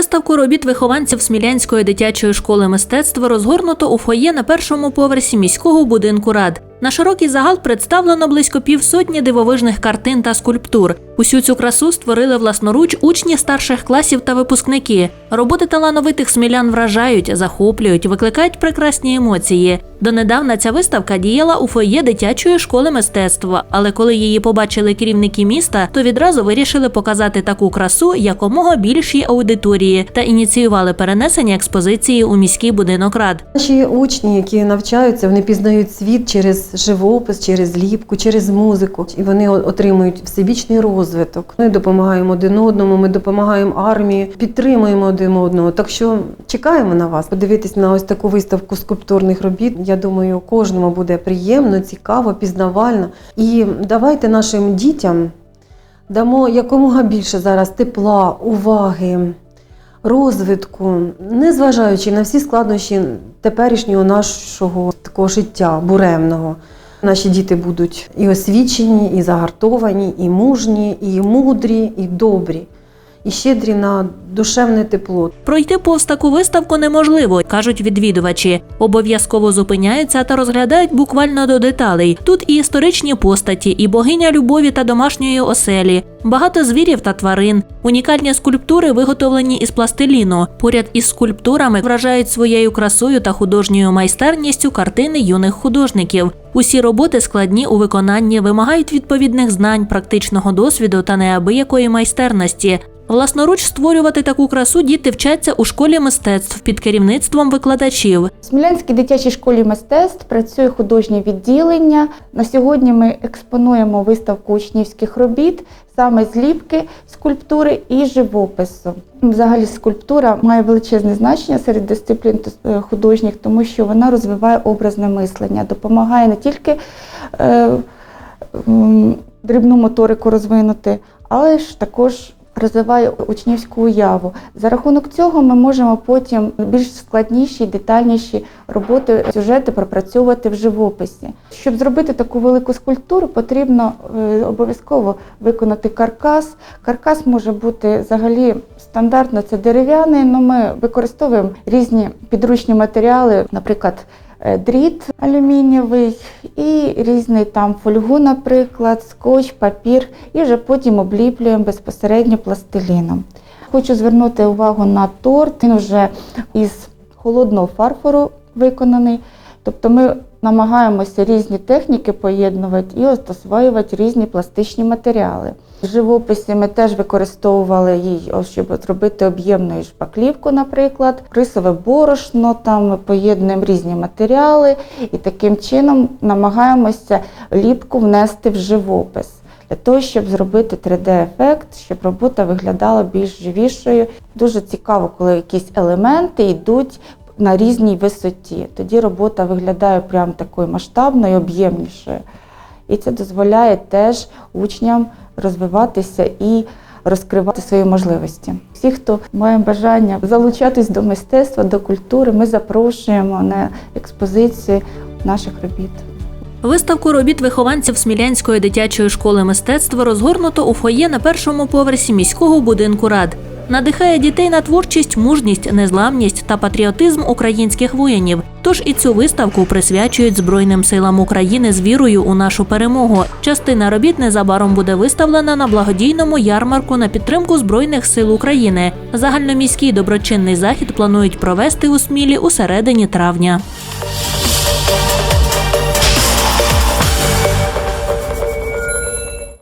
Виставку робіт вихованців Смілянської дитячої школи мистецтва розгорнуто у фоє на першому поверсі міського будинку рад. На широкий загал представлено близько півсотні дивовижних картин та скульптур. Усю цю красу створили власноруч учні старших класів та випускники. Роботи талановитих смілян вражають, захоплюють, викликають прекрасні емоції. Донедавна ця виставка діяла у фоє дитячої школи мистецтва, але коли її побачили керівники міста, то відразу вирішили показати таку красу якомога більшій аудиторії та ініціювали перенесення експозиції у міський будинок рад. Наші учні, які навчаються, вони пізнають світ через живопис, через ліпку, через музику, і вони отримують всебічний розвиток. Ми допомагаємо один одному, ми допомагаємо армії, підтримуємо один одного. Так що чекаємо на вас, подивитись на ось таку виставку скульптурних робіт. Я думаю, кожному буде приємно, цікаво, пізнавально. І давайте нашим дітям дамо якомога більше зараз тепла, уваги розвитку, незважаючи на всі складнощі теперішнього нашого такого життя буремного. Наші діти будуть і освічені, і загартовані, і мужні, і мудрі, і добрі, і щедрі на душевне тепло. Пройти повз таку виставку неможливо, кажуть відвідувачі. Обов'язково зупиняються та розглядають буквально до деталей. Тут і історичні постаті, і богиня любові та домашньої оселі, багато звірів та тварин, унікальні скульптури, виготовлені із пластиліну. Поряд із скульптурами вражають своєю красою та художньою майстерністю картини юних художників. Усі роботи складні у виконанні, вимагають відповідних знань, практичного досвіду та неабиякої майстерності. Власноруч створювати таку красу діти вчаться у школі мистецтв під керівництвом викладачів. В Смілянській дитячій школі мистецтв працює художнє відділення. На сьогодні ми експонуємо виставку учнівських робіт, саме зліпки, скульптури і живопису. Взагалі скульптура має величезне значення серед дисциплін е, художніх, тому що вона розвиває образне мислення, допомагає не тільки е, м, дрібну моторику розвинути, але ж також розвиває учнівську уяву. За рахунок цього ми можемо потім більш складніші, детальніші роботи, сюжети пропрацьовувати в живописі. Щоб зробити таку велику скульптуру, потрібно е, обов'язково виконати каркас. Каркас може бути взагалі стандартно це дерев'яний, але ми використовуємо різні підручні матеріали, наприклад. Е, Дріт алюмінієвий і різний там фольгу, наприклад, скотч, папір, і вже потім обліплюємо безпосередньо пластиліном. Хочу звернути увагу на торт. Він вже із холодного фарфору виконаний. Тобто ми намагаємося різні техніки поєднувати і освоювати різні пластичні матеріали. В живописі ми теж використовували її, щоб зробити об'ємну шпаклівку, наприклад, рисове борошно, там ми поєднуємо різні матеріали і таким чином намагаємося ліпку внести в живопис для того, щоб зробити 3D-ефект, щоб робота виглядала більш живішою. Дуже цікаво, коли якісь елементи йдуть на різній висоті. Тоді робота виглядає прям такою масштабною, об'ємнішою. І це дозволяє теж учням розвиватися і розкривати свої можливості. Всі, хто має бажання залучатись до мистецтва, до культури, ми запрошуємо на експозиції наших робіт. Виставку робіт вихованців Смілянської дитячої школи мистецтва розгорнуто у фоє на першому поверсі міського будинку рад. Надихає дітей на творчість, мужність, незламність та патріотизм українських воїнів. Тож і цю виставку присвячують Збройним силам України з вірою у нашу перемогу. Частина робіт незабаром буде виставлена на благодійному ярмарку на підтримку Збройних сил України. Загальноміський доброчинний захід планують провести у Смілі у середині травня.